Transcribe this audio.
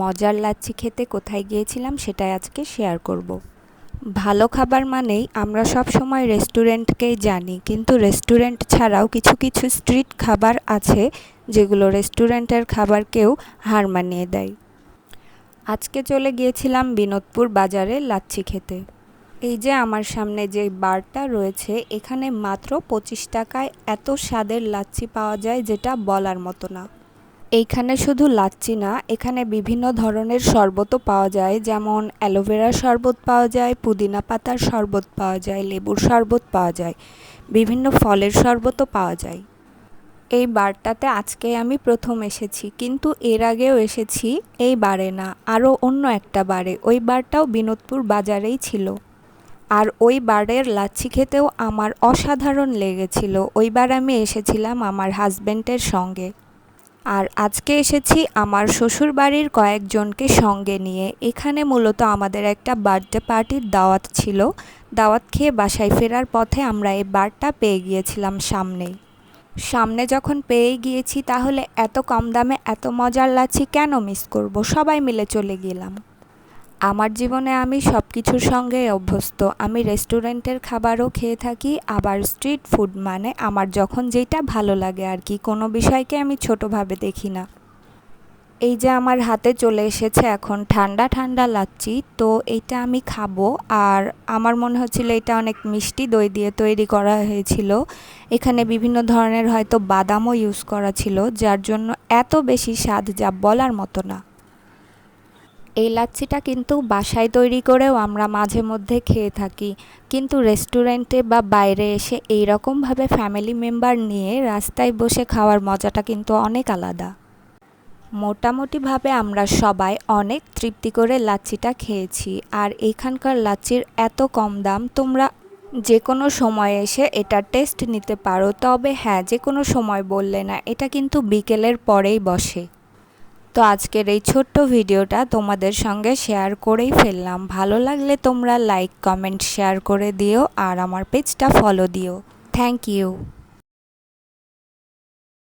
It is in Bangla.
মজার লাচ্ছি খেতে কোথায় গিয়েছিলাম সেটাই আজকে শেয়ার করব। ভালো খাবার মানেই আমরা সব সময় রেস্টুরেন্টকেই জানি, কিন্তু রেস্টুরেন্ট ছাড়াও কিছু কিছু স্ট্রিট খাবার আছে যেগুলো রেস্টুরেন্টের খাবারকেও হার মানিয়ে দেয়। আজকে চলে গিয়েছিলাম বিনোদপুর বাজারে লাচ্ছি খেতে। এই যে আমার সামনে যে বারটা রয়েছে, এখানে মাত্র পঁচিশ টাকায় এত স্বাদের লাচ্ছি পাওয়া যায় যেটা বলার মতো না। এইখানে শুধু লাচ্ছি না, এখানে বিভিন্ন ধরনের শরবতও পাওয়া যায়। যেমন অ্যালোভেরার শরবত পাওয়া যায়, পুদিনা পাতার শরবত পাওয়া যায়, লেবুর শরবত পাওয়া যায়, বিভিন্ন ফলের শরবতও পাওয়া যায়। এই বারটাতে আজকে আমি প্রথম এসেছি, কিন্তু এর আগেও এসেছি এই বারে না, আরও অন্য একটা বারে। ওই বারটাও বিনোদপুর বাজারেই ছিল। আর ওই বারের লাচ্ছি খেতেও আমার অসাধারণ লেগেছিল। ওইবার আমি এসেছিলাম আমার হাজব্যান্ডের সঙ্গে। আর আজকে এসেছি আমার শ্বশুর বাড়ির কয়েকজনকে সঙ্গে নিয়ে। এখানে মূলত আমাদের একটা বার্থডে পার্টির দাওয়াত ছিল। দাওয়াত খেয়ে বাসায় ফেরার পথে আমরা এই বারটা পেয়ে গিয়েছিলাম সামনেই। সামনে যখন পেয়ে গিয়েছি তাহলে এত কম দামে এত মজার লাচ্ছি কেন মিস করব? সবাই মিলে চলে গেলাম। আমার জীবনে আমি সব কিছুর সঙ্গে অভ্যস্ত। আমি রেস্টুরেন্টের খাবারও খেয়ে থাকি, আবার স্ট্রিট ফুড মানে আমার যখন যেটা ভালো লাগে আর কি, কোনো বিষয়কে আমি ছোটোভাবে দেখি না। এই যে আমার হাতে চলে এসেছে এখন ঠান্ডা ঠান্ডা লাচ্ছি, তো এইটা আমি খাব। আর আমার মনে হচ্ছিল এটা অনেক মিষ্টি দই দিয়ে তৈরি করা হয়েছিল। এখানে বিভিন্ন ধরনের হয়তো বাদামও ইউজ করা ছিল, যার জন্য এত বেশি স্বাদ যা বলার মতো না। এই লাচ্ছিটা কিন্তু বাসায় তৈরি করেও আমরা মাঝে মধ্যে খেয়ে থাকি। কিন্তু রেস্টুরেন্টে বা বাইরে এসে এই রকমভাবে ফ্যামিলি মেম্বার নিয়ে রাস্তায় বসে খাওয়ার মজাটা কিন্তু অনেক আলাদা। মোটামুটিভাবে আমরা সবাই অনেক তৃপ্তি করে লাচ্ছিটা খেয়েছি। আর এখানকার লাচ্ছির এত কম দাম, তোমরা যে কোনো সময় এসে এটা টেস্ট নিতে পারো। তবে হ্যাঁ যে কোনো সময় বললে না, এটা কিন্তু বিকেলের পরেই বসে। তো আজকের এই ছোট্ট ভিডিওটা তোমাদের সঙ্গে শেয়ার করেই ফেললাম। ভালো লাগলে তোমরা লাইক কমেন্ট শেয়ার করে দিও আর আমার পেজটা ফলো দিও। Thank you